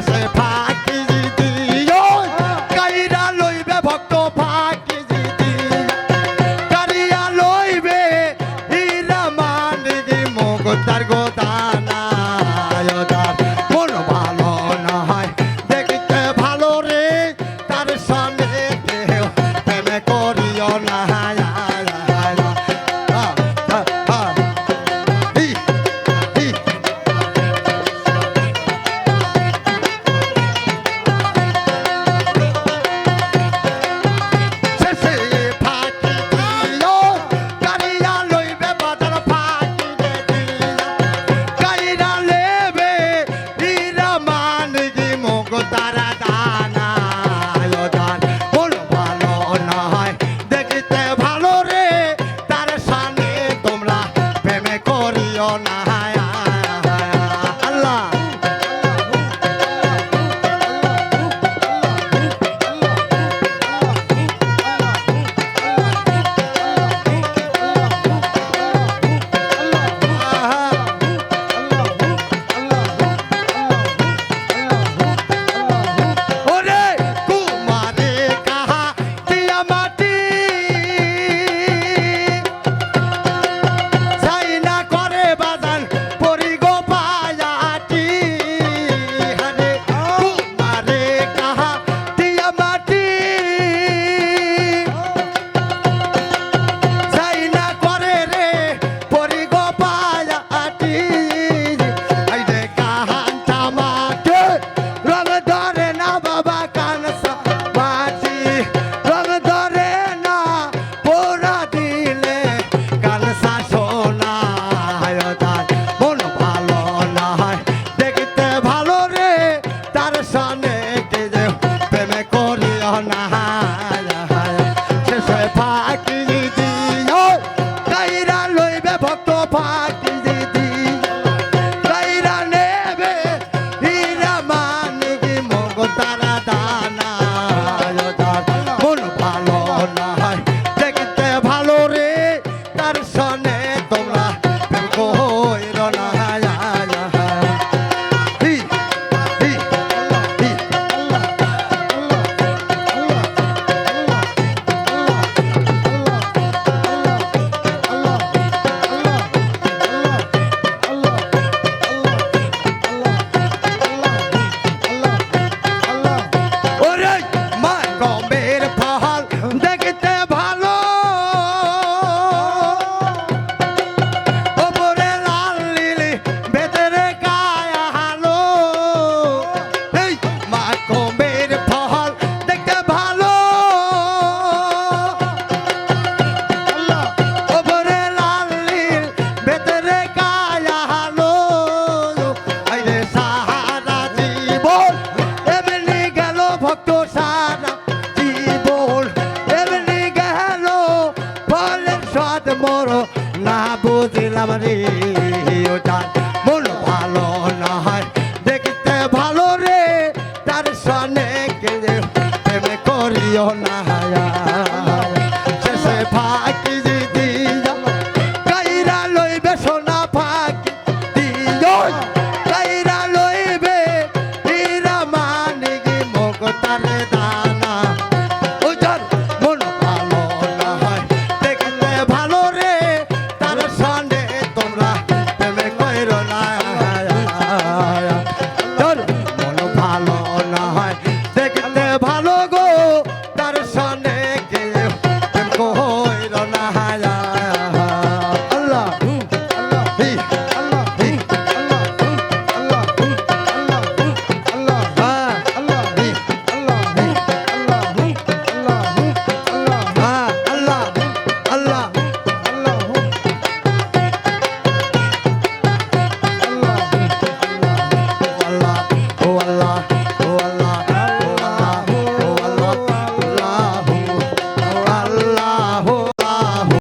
se স্বাদ মর না বুঝলাম রে, ও জান, মন ভালো না হয় দেখতে ভালো রে, তার সনে